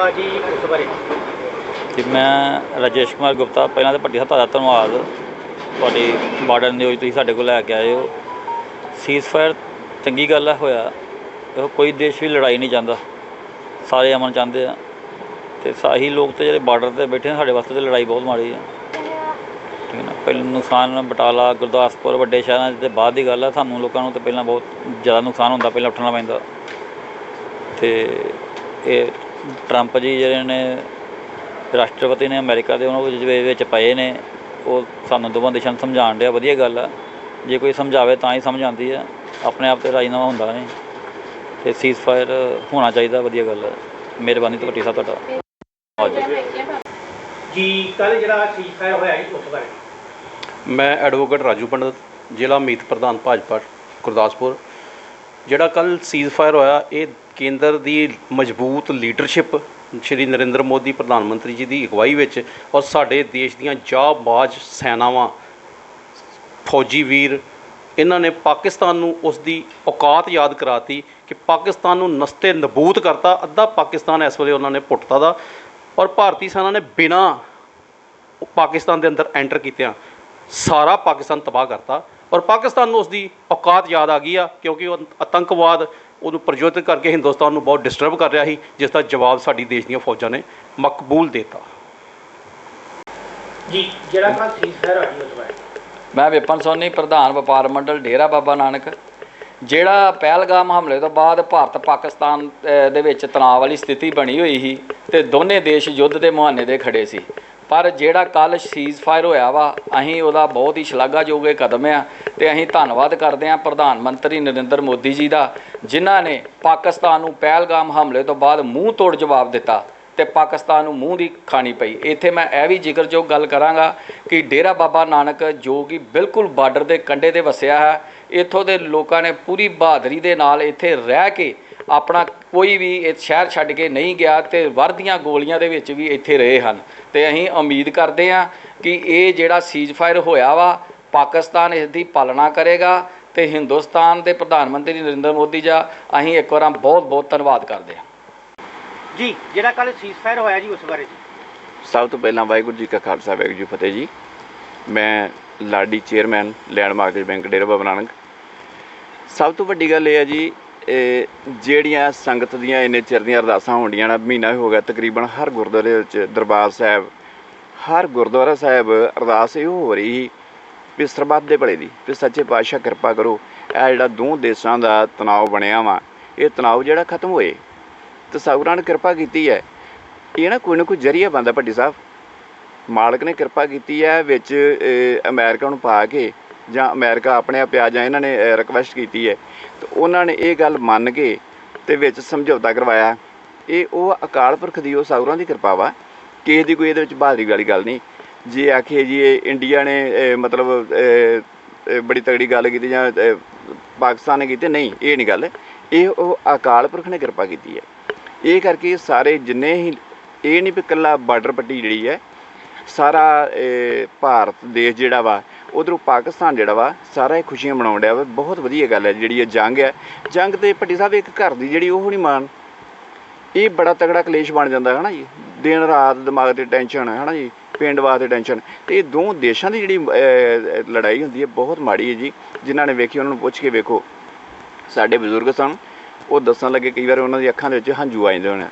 ਵਾ ਜੀ ਉਸ ਬਾਰੇ। ਕਿ ਮੈਂ ਰਾਜੇਸ਼ ਕੁਮਾਰ ਗੁਪਤਾ, ਪਹਿਲਾਂ ਤਾਂ ਭੱਟੀ ਸਾਹਿਬ ਤੁਹਾਡਾ ਧੰਨਵਾਦ। ਤੁਹਾਡੀ ਬਾਰਡਰ ਨਿਊਜ਼ ਤੁਸੀਂ ਸਾਡੇ ਕੋਲ ਲੈ ਕੇ ਆਏ ਹੋ। ਸੀਜ਼ਫਾਇਰ ਚੰਗੀ ਗੱਲ ਹੈ ਹੋਇਆ। ਇਹੋ ਕੋਈ ਦੇਸ਼ ਵੀ ਲੜਾਈ ਨਹੀਂ ਚਾਹੁੰਦਾ। ਸਾਰੇ ਅਮਨ ਚਾਹੁੰਦੇ ਆ। ਤੇ ਸਾਹੀ ਲੋਕ ਤੇ ਜਿਹੜੇ ਬਾਰਡਰ ਤੇ ਬੈਠੇ ਨੇ, ਸਾਡੇ ਵਾਸਤੇ ਤੇ ਲੜਾਈ ਬਹੁਤ ਮਾੜੀ ਆ। ਠੀਕ ਹੈ ਨਾ? ਪਹਿਲਾਂ ਨੁਕਸਾਨ ਬਟਾਲਾ, ਗੁਰਦਾਸਪੁਰ, ਵੱਡੇ ਸ਼ਹਿਰਾਂ 'ਚ ਬਾਅਦ ਦੀ ਗੱਲ ਆ। ਸਾਨੂੰ ਲੋਕਾਂ ਨੂੰ ਤੇ ਪਹਿਲਾਂ ਬਹੁਤ ਜ਼ਿਆਦਾ ਨੁਕਸਾਨ ਹੁੰਦਾ, ਪਹਿਲਾਂ ਉੱਠਣਾ ਪੈਂਦਾ। ਤੇ ਇਹ ਟਰੰਪ ਜੀ ਜਿਹੜੇ ਨੇ ਰਾਸ਼ਟਰਪਤੀ ਨੇ ਅਮਰੀਕਾ ਦੇ ਉਹਨਾਂ ਵਿੱਚ ਵਿੱਚ ਪਏ ਨੇ। ਉਹ ਸਾਨੂੰ ਦੋਵਾਂ ਦੇਸ਼ਾਂ ਨੂੰ ਸਮਝਾਉਣ ਡਿਆ ਵਧੀਆ ਗੱਲ ਆ। ਜੇ ਕੋਈ ਸਮਝਾਵੇ ਤਾਂ ਹੀ ਸਮਝ ਆਉਂਦੀ ਆ। ਆਪਣੇ ਆਪ ਤੇ ਰਾਜੀਨਾਮਾ ਹੁੰਦਾ ਨਹੀਂ। ਤੇ ਸੀਜ਼ਫਾਇਰ ਹੋਣਾ ਚਾਹੀਦਾ ਵਧੀਆ ਗੱਲ ਹੈ ਮਿਹਰਬਾਨੀ ਤੁਹਾਡੀ ਸਾਹਿਬ ਤੁਹਾਡਾ ਜੀ ਕੱਲ ਜਿਹੜਾ ਸੀਜ਼ਫਾਇਰ ਹੋਇਆ ਜੀ ਉਸ ਬਾਰੇ। ਮੈਂ ਐਡਵੋਕੇਟ ਰਾਜੂ ਪੰਡਤ ਜ਼ਿਲ੍ਹਾ ਮੀਤ ਪ੍ਰਧਾਨ ਭਾਜਪਾ ਗੁਰਦਾਸਪੁਰ। ਜਿਹੜਾ ਕੱਲ ਸੀਜ਼ਫਾਇਰ ਹੋਇਆ ਇਹ ਕੇਂਦਰ ਦੀ ਮਜ਼ਬੂਤ ਲੀਡਰਸ਼ਿਪ ਸ਼੍ਰੀ ਨਰਿੰਦਰ ਮੋਦੀ ਪ੍ਰਧਾਨ ਮੰਤਰੀ ਜੀ ਦੀ ਅਗਵਾਈ ਵਿੱਚ ਔਰ ਸਾਡੇ ਦੇਸ਼ ਦੀਆਂ ਜਾਬਾਜ਼ ਸੈਨਾਵਾਂ, ਫੌਜੀ ਵੀਰ, ਇਹਨਾਂ ਨੇ ਪਾਕਿਸਤਾਨ ਨੂੰ ਉਸ ਦੀ ਔਕਾਤ ਯਾਦ ਕਰਾਤੀ ਕਿ ਪਾਕਿਸਤਾਨ ਨੂੰ ਨਸਤੇ ਨਬੂਤ ਕਰਤਾ, ਅੱਧਾ ਪਾਕਿਸਤਾਨ ਇਸ ਵੇਲੇ ਉਹਨਾਂ ਨੇ ਪੁੱਟਤਾ ਦਾ ਔਰ ਭਾਰਤੀ ਸੈਨਾ ਨੇ ਬਿਨਾਂ ਪਾਕਿਸਤਾਨ ਦੇ ਅੰਦਰ ਐਂਟਰ ਕੀਤਿਆਂ ਸਾਰਾ ਪਾਕਿਸਤਾਨ ਤਬਾਹ ਕਰਤਾ ਔਰ ਪਾਕਿਸਤਾਨ ਨੂੰ ਉਸ ਦੀ ਔਕਾਤ ਯਾਦ ਆ ਗਈ ਆ ਕਿਉਂਕਿ ਉਹ ਆਤੰਕਵਾਦ ਉਹਨੂੰ ਪ੍ਰਜੋਤਿਤ ਕਰਕੇ ਹਿੰਦੁਸਤਾਨ ਨੂੰ ਬਹੁਤ ਡਿਸਟਰਬ ਕਰ ਰਿਹਾ ਸੀ ਜਿਸ ਦਾ ਜਵਾਬ ਸਾਡੀ ਦੇਸ਼ ਦੀਆਂ ਫੌਜਾਂ ਨੇ ਮਕਬੂਲ ਦਿੱਤਾ। ਜੀ ਜਿਹੜਾ ਕੱਲ ਸੀਜ਼ਫਾਇਰ ਹੋਇਆ ਜੀ ਉਸ ਬਾਰੇ ਮੈਂ ਵਿਪਨ ਸੋਨੀ ਪ੍ਰਧਾਨ ਵਪਾਰ ਮੰਡਲ ਡੇਰਾ ਬਾਬਾ ਨਾਨਕ। ਜਿਹੜਾ ਪਹਿਲਗਾਮ ਹਮਲੇ ਤੋਂ ਬਾਅਦ ਭਾਰਤ ਪਾਕਿਸਤਾਨ ਦੇ ਵਿੱਚ ਤਣਾਅ ਵਾਲੀ ਸਥਿਤੀ ਬਣੀ ਹੋਈ ਸੀ ਤੇ ਦੋਨੇ ਦੇਸ਼ ਯੁੱਧ ਦੇ ਮੁਹਾਨੇ ਦੇ ਖੜੇ ਸੀ। ਪਰ ਜਿਹੜਾ ਕੱਲ ਸੀਜ਼ਫਾਇਰ ਹੋਇਆ ਵਾ, ਅਸੀਂ ਉਹਦਾ ਬਹੁਤ ਹੀ ਸ਼ਲਾਘਾਯੋਗ ਕਦਮ ਆ ਤੇ ਅਸੀਂ ਧੰਨਵਾਦ ਕਰਦੇ ਹਾਂ ਪ੍ਰਧਾਨ ਮੰਤਰੀ ਨਰਿੰਦਰ ਮੋਦੀ ਜੀ ਦਾ, ਜਿਨ੍ਹਾਂ ਨੇ ਪਾਕਿਸਤਾਨ ਨੂੰ ਪਹਿਲਗਾਮ ਹਮਲੇ ਤੋਂ ਬਾਅਦ ਮੂੰਹ ਤੋੜ ਜਵਾਬ ਦਿੱਤਾ ਤੇ ਪਾਕਿਸਤਾਨ ਨੂੰ ਮੂੰਹ ਦੀ ਖਾਣੀ ਪਈ। ਇੱਥੇ ਮੈਂ ਇਹ ਵੀ ਜ਼ਿਕਰਯੋਗ ਗੱਲ ਕਰਾਂਗਾ ਕਿ ਡੇਰਾ ਬਾਬਾ ਨਾਨਕ, ਜੋ ਕਿ ਬਿਲਕੁਲ ਬਾਰਡਰ ਦੇ ਕੰਢੇ ਤੇ ਵਸਿਆ ਹੈ, ਇੱਥੋਂ ਦੇ ਲੋਕਾਂ ਨੇ ਪੂਰੀ ਬਹਾਦਰੀ ਦੇ ਨਾਲ ਇੱਥੇ ਰਹਿ ਕੇ ਆਪਣਾ ਕੋਈ ਵੀ ਇਹ ਸ਼ਹਿਰ ਛੱਡ ਕੇ ਨਹੀਂ ਗਿਆ ਤੇ ਵਰਦੀਆਂ ਗੋਲੀਆਂ ਦੇ ਵਿੱਚ ਵੀ ਇੱਥੇ ਰਹੇ ਹਨ। ਤੇ ਅਸੀਂ ਉਮੀਦ ਕਰਦੇ ਹਾਂ ਕਿ ਇਹ ਜਿਹੜਾ ਸੀਜ਼ਫਾਇਰ ਹੋਇਆ ਵਾ ਪਾਕਿਸਤਾਨ ਇਸ ਦੀ ਪਾਲਣਾ ਕਰੇਗਾ ਤੇ ਹਿੰਦੁਸਤਾਨ ਦੇ ਪ੍ਰਧਾਨ ਮੰਤਰੀ ਨਰਿੰਦਰ ਮੋਦੀ ਜੀ ਅਸੀਂ ਇੱਕ ਵਾਰ ਬਹੁਤ ਬਹੁਤ ਧੰਨਵਾਦ ਕਰਦੇ ਹਾਂ। ਜੀ ਜਿਹੜਾ ਕੱਲ ਸੀਜ਼ਫਾਇਰ ਹੋਇਆ ਜੀ ਉਸ ਬਾਰੇ ਜੀ। ਸਭ ਤੋਂ ਪਹਿਲਾਂ ਵਾਹਿਗੁਰੂ ਜੀ ਕਾ ਖਾਲਸਾ ਵਾਹਿਗੁਰੂ ਜੀ ਫਤਿਹ ਜੀ। ਮੈਂ Ladi chairman land market bank Dera Baba Nanak ਸਭ ਤੋਂ ਵੱਡੀ ਗੱਲ ਇਹ ਹੈ ਜੀ ਇਹ ਜਿਹੜੀਆਂ ਸੰਗਤ ਦੀਆਂ ਇੰਨੇ ਚਿਰ ਦੀਆਂ ਅਰਦਾਸਾਂ ਹੁੰਦੀਆਂ ਨਾ ਮਹੀਨਾ ਹੀ ਹੋ ਗਿਆ ਤਕਰੀਬਨ ਹਰ ਗੁਰਦੁਆਰੇ ਵਿੱਚ ਦਰਬਾਰ ਸਾਹਿਬ ਹਰ ਗੁਰਦੁਆਰਾ ਸਾਹਿਬ ਅਰਦਾਸ ਇਹ ਹੋ ਰਹੀ ਸੀ ਵੀ ਸਰਬੱਤ ਦੇ ਭਲੇ ਦੀ ਵੀ ਸੱਚੇ ਪਾਤਸ਼ਾਹ ਕਿਰਪਾ ਕਰੋ ਇਹ ਜਿਹੜਾ ਦੋ ਦੇਸ਼ਾਂ ਦਾ ਤਣਾਅ ਬਣਿਆ ਵਾ ਇਹ ਤਣਾਅ ਜਿਹੜਾ ਖਤਮ ਹੋਏ ਤੇ ਸਾਗਰਾਂ ਨੇ ਕਿਰਪਾ ਕੀਤੀ ਹੈ। ਇਹ ਨਾ ਕੋਈ ਨਾ ਕੋਈ ਜਰੀਆ ਬੰਦਾ ਭੱਟੀ ਸਾਹਿਬ। ਮਾਲਕ ਨੇ ਕਿਰਪਾ ਕੀਤੀ ਹੈ ਵਿੱਚ ਅਹ, ਅਮਰੀਕਾ ਨੂੰ ਪਾ ਕੇ ਜਾਂ ਅਮਰੀਕਾ ਆਪਣੇ ਆਪ ਆ ਜਾਂ ਇਹਨਾਂ ਨੇ ਰਿਕਵੈਸਟ ਕੀਤੀ ਹੈ। ਤੇ ਉਹਨਾਂ ਨੇ ਇਹ ਗੱਲ ਮੰਨ ਕੇ ਤੇ ਵਿੱਚ ਸਮਝੌਤਾ ਕਰਵਾਇਆ। ਇਹ ਉਹ ਅਕਾਲ ਪੁਰਖ ਦੀ, ਉਹ ਸਾਗਰਾਂ ਦੀ ਕਿਰਪਾ ਵਾ। ਕਿਸੇ ਦੀ ਕੋਈ ਇਹਦੇ ਵਿੱਚ ਬਹਾਦਰੀ ਵਾਲੀ ਗੱਲ ਨਹੀਂ। ਜੇ ਆਖੀਏ ਜੀ ਇਹ ਇੰਡੀਆ ਨੇ ਮਤਲਬ ਬੜੀ ਤਗੜੀ ਗੱਲ ਕੀਤੀ ਜਾਂ ਪਾਕਿਸਤਾਨ ਨੇ ਕੀਤੀ, ਨਹੀਂ, ਇਹ ਨਹੀਂ ਗੱਲ। ਇਹ ਉਹ ਅਕਾਲ ਪੁਰਖ ਨੇ ਕਿਰਪਾ ਕੀਤੀ ਹੈ। ਇਹ ਕਰਕੇ ਸਾਰੇ ਜਿੰਨੇ ਹੀ, ਇਹ ਨਹੀਂ ਵੀ ਇਕੱਲਾ ਬਾਰਡਰ ਪੱਟੀ ਜਿਹੜੀ ਹੈ, ਸਾਰਾ ਭਾਰਤ, ਦੇਸ਼ ਜਿਹੜਾ ਵਾ ਉਧਰੋਂ ਪਾਕਿਸਤਾਨ ਜਿਹੜਾ ਵਾ, ਸਾਰਾ ਇਹ ਖੁਸ਼ੀਆਂ ਮਨਾਉਣ ਡਿਆ ਵਾ। ਬਹੁਤ ਵਧੀਆ ਗੱਲ ਹੈ ਜਿਹੜੀ ਇਹ ਜੰਗ ਹੈ। ਜੰਗ ਤੇ ਭੱਟੀ ਸਾਹਿਬ ਇੱਕ ਘਰ ਦੀ ਜਿਹੜੀ ਉਹ ਨਹੀਂ ਮਾਨ ਇਹ ਬੜਾ ਤਗੜਾ ਕਲੇਸ਼ ਬਣ ਜਾਂਦਾ ਹੈ ਨਾ ਜੀ? ਦਿਨ ਰਾਤ ਦਿਮਾਗ ਤੇ ਟੈਨਸ਼ਨ ਹੈ ਨਾ ਜੀ? ਪਿੰਡ ਵਾਸਤੇ ਟੈਨਸ਼ਨ ਤੇ ਇਹ ਦੋ ਦੇਸ਼ਾਂ ਦੀ ਜਿਹੜੀ ਲੜਾਈ ਹੁੰਦੀ ਹੈ, ਬਹੁਤ ਮਾੜੀ ਹੈ ਜੀ। ਜਿਨ੍ਹਾਂ ਨੇ ਵੇਖੀ, ਉਹਨਾਂ ਨੂੰ ਪੁੱਛ ਕੇ ਵੇਖੋ। ਸਾਡੇ ਬਜ਼ੁਰਗ ਸਨ। ਉਹ ਦੱਸਣ ਲੱਗੇ, ਕਈ ਵਾਰ ਉਹਨਾਂ ਦੀ ਅੱਖਾਂ ਦੇ ਵਿੱਚ ਹੰਝੂ ਆ ਜਾਂਦੇ ਹੋਣੇ।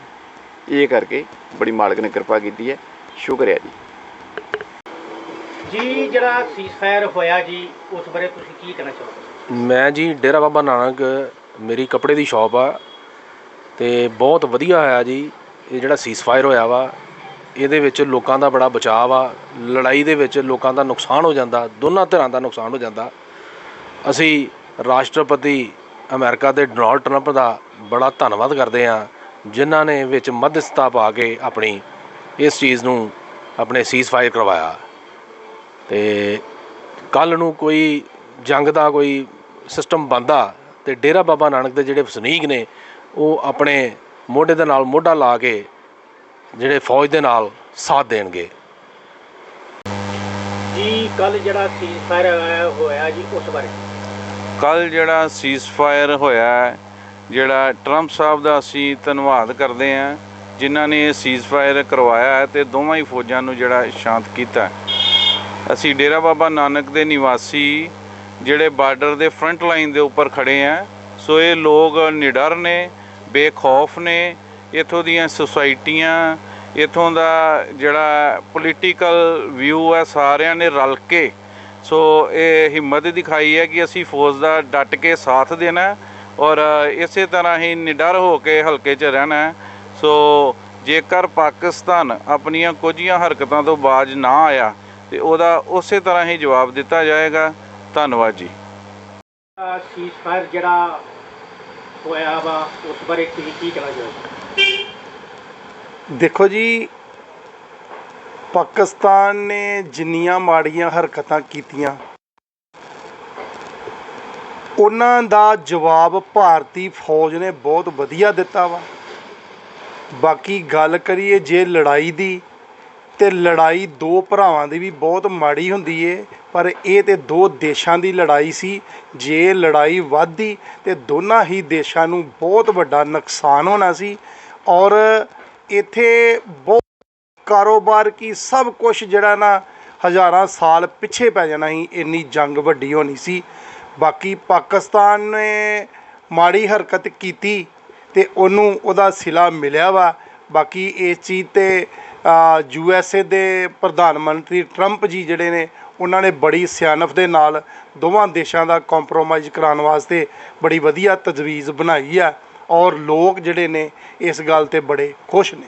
ਇਹ ਕਰਕੇ ਬੜੀ ਮਾਲਕ ਨੇ ਕਿਰਪਾ ਕੀਤੀ ਹੈ। ਸ਼ੁਕਰ ਹੈ ਜੀ। ਜੀ, ਜਿਹੜਾ ਸੀਜ਼ਫਾਇਰ ਹੋਇਆ ਜੀ, ਉਸ ਬਾਰੇ ਤੁਸੀਂ ਕੀ ਕਹਿਣਾ ਚਾਹੋਗੇ? ਮੈਂ ਜੀ, ਡੇਰਾ ਬਾਬਾ ਨਾਨਕ ਮੇਰੀ ਕੱਪੜੇ ਦੀ ਸ਼ਾਪ ਆ ਤੇ ਬਹੁਤ ਵਧੀਆ ਹੋਇਆ ਜੀ, ਇਹ ਜਿਹੜਾ ਸੀਜ਼ਫਾਇਰ ਹੋਇਆ ਵਾ, ਇਹਦੇ ਵਿੱਚ ਲੋਕਾਂ ਦਾ ਬੜਾ ਬਚਾਅ ਆ, ਲੜਾਈ ਦੇ ਵਿੱਚ ਲੋਕਾਂ ਦਾ ਨੁਕਸਾਨ ਹੋ ਜਾਂਦਾ, ਦੋਨਾਂ ਧਿਰਾਂ ਦਾ ਨੁਕਸਾਨ ਹੋ ਜਾਂਦਾ। ਅਸੀਂ ਰਾਸ਼ਟਰਪਤੀ ਅਮਰੀਕਾ ਦੇ ਡੋਨਾਲਡ ਟਰੰਪ ਦਾ ਬੜਾ ਧੰਨਵਾਦ ਕਰਦੇ ਹਾਂ, ਜਿਨ੍ਹਾਂ ਨੇ ਵਿੱਚ ਮੱਧਸਥਤਾ ਪਾ ਕੇ ਆਪਣੀ ਇਸ ਚੀਜ਼ ਨੂੰ, ਆਪਣੇ ਸੀਜ਼ਫਾਇਰ ਕਰਵਾਇਆ। ਤੇ ਕੱਲ ਨੂੰ ਕੋਈ ਜੰਗ ਦਾ ਕੋਈ ਸਿਸਟਮ ਬੰਦਾ ਤੇ ਡੇਰਾ ਬਾਬਾ ਨਾਨਕ ਦੇ ਜਿਹੜੇ ਵਸਨੀਕ ਨੇ ਉਹ ਆਪਣੇ ਮੋਢੇ ਦੇ ਨਾਲ ਮੋਢਾ ਲਾ ਕੇ ਜਿਹੜੇ ਫੌਜ ਦੇ ਨਾਲ ਸਾਥ ਦੇਣਗੇ ਜੀ ਕੱਲ ਜਿਹੜਾ ਸੀਜ਼ਫਾਇਰ ਹੋਇਆ ਜੀ ਉਸ ਬਾਰੇ ਕੱਲ ਜਿਹੜਾ ਸੀਜ਼ਫਾਇਰ ਹੋਇਆ ਹੈ, ਜਿਹੜਾ ਟਰੰਪ ਸਾਹਿਬ ਦਾ ਅਸੀਂ ਧੰਨਵਾਦ ਕਰਦੇ ਹਾਂ ਜਿਨ੍ਹਾਂ ਨੇ ਸੀਜ਼ਫਾਇਰ ਕਰਵਾਇਆ ਹੈ ਤੇ ਦੋਵਾਂ ਹੀ ਫੌਜਾਂ ਨੂੰ ਜਿਹੜਾ ਸ਼ਾਂਤ ਕੀਤਾ ਹੈ। ਅਸੀਂ ਡੇਰਾ ਬਾਬਾ ਨਾਨਕ ਦੇ ਨਿਵਾਸੀ ਜਿਹੜੇ ਬਾਰਡਰ ਦੇ ਫਰੰਟ ਲਾਈਨ ਦੇ ਉੱਪਰ ਖੜੇ ਆ, ਸੋ ਇਹ ਲੋਕ ਨਿਡਰ ਨੇ, ਬੇਖੌਫ ਨੇ, ਇਥੋਂ ਦੀਆਂ ਸੁਸਾਇਟੀਆਂ, ਇਥੋਂ ਦਾ ਜਿਹੜਾ ਪੋਲੀਟੀਕਲ ਵਿਊ ਹੈ ਸਾਰਿਆਂ ਨੇ ਰਲ ਕੇ, ਸੋ ਇਹ ਹਿੰਮਤ ਦਿਖਾਈ ਹੈ ਕਿ ਅਸੀਂ ਫੌਜ ਦਾ ਡਟ ਕੇ ਸਾਥ ਦੇਣਾ ਔਰ ਇਸੇ ਤਰ੍ਹਾਂ ਹੀ ਨਿਡਰ ਹੋ ਕੇ ਹਲਕੇ 'ਚ ਰਹਿਣਾ ਸੋ ਜੇਕਰ ਪਾਕਿਸਤਾਨ ਆਪਣੀਆਂ ਕੁਝੀਆਂ ਹਰਕਤਾਂ ਤੋਂ ਬਾਜ ਨਾ ਆਇਆ ਤੇ ਉਹਦਾ ਉਸੇ ਤਰ੍ਹਾਂ ਹੀ ਜਵਾਬ ਦਿੱਤਾ ਜਾਏਗਾ। ਧੰਨਵਾਦ ਜੀ। ਸੀਜ਼ਫਾਇਰ ਜਿਹੜਾ ਹੋਇਆ ਵਾ ਉਸ ਬਾਰੇ ਤੁਸੀਂ ਕੀ ਕਹਿਣਾ ਚਾਹੋਗੇ? ਦੇਖੋ ਜੀ ਪਾਕਿਸਤਾਨ ਨੇ ਜਿੰਨੀਆਂ ਮਾੜੀਆਂ ਹਰਕਤਾਂ ਕੀਤੀਆਂ ਉਹਨਾਂ ਦਾ ਜਵਾਬ ਭਾਰਤੀ ਫੌਜ ਨੇ ਬਹੁਤ ਵਧੀਆ ਦਿੱਤਾ ਵਾ। ਬਾਕੀ ਗੱਲ ਕਰੀਏ ਜੇ ਲੜਾਈ ਦੀ ਅਤੇ ਲੜਾਈ ਦੋ ਭਰਾਵਾਂ ਦੀ ਵੀ ਬਹੁਤ ਮਾੜੀ ਹੁੰਦੀ ਹੈ ਪਰ ਇਹ ਤਾਂ ਦੋ ਦੇਸ਼ਾਂ ਦੀ ਲੜਾਈ ਸੀ। ਜੇ ਲੜਾਈ ਵੱਧਦੀ ਤਾਂ ਦੋਨਾਂ ਹੀ ਦੇਸ਼ਾਂ ਨੂੰ ਬਹੁਤ ਵੱਡਾ ਨੁਕਸਾਨ ਹੋਣਾ ਸੀ। ਔਰ ਇੱਥੇ ਬਹੁਤ ਕਾਰੋਬਾਰ ਕੀ ਸਭ ਕੁਝ ਜਿਹੜਾ ਨਾ ਹਜ਼ਾਰਾਂ ਸਾਲ ਪਿੱਛੇ ਪੈ ਜਾਣਾ ਸੀ, ਇੰਨੀ ਜੰਗ ਵੱਡੀ ਹੋਣੀ ਸੀ। ਬਾਕੀ ਪਾਕਿਸਤਾਨ ਨੇ ਮਾੜੀ ਹਰਕਤ ਕੀਤੀ ਤੇ ਉਹਨੂੰ ਉਹਦਾ ਸਿਲਾ ਮਿਲਿਆ ਵਾ। ਬਾਕੀ ਇਸ ਚੀਜ਼ ਤੇ ਯੂ ਐਸ ਏ ਦੇ ਪ੍ਰਧਾਨ ਮੰਤਰੀ ਟਰੰਪ ਜੀ ਜਿਹੜੇ ਨੇ, ਉਹਨਾਂ ਨੇ ਬੜੀ ਸਿਆਣਪ ਦੇ ਨਾਲ ਦੋਵਾਂ ਦੇਸ਼ਾਂ ਦਾ ਕੰਪਰੋਮਾਈਜ਼ ਕਰਾਉਣ ਵਾਸਤੇ ਬੜੀ ਵਧੀਆ ਤਜਵੀਜ਼ ਬਣਾਈ ਆ ਔਰ ਲੋਕ ਜਿਹੜੇ ਨੇ ਇਸ ਗੱਲ ਤੇ ਬੜੇ ਖੁਸ਼ ਨੇ।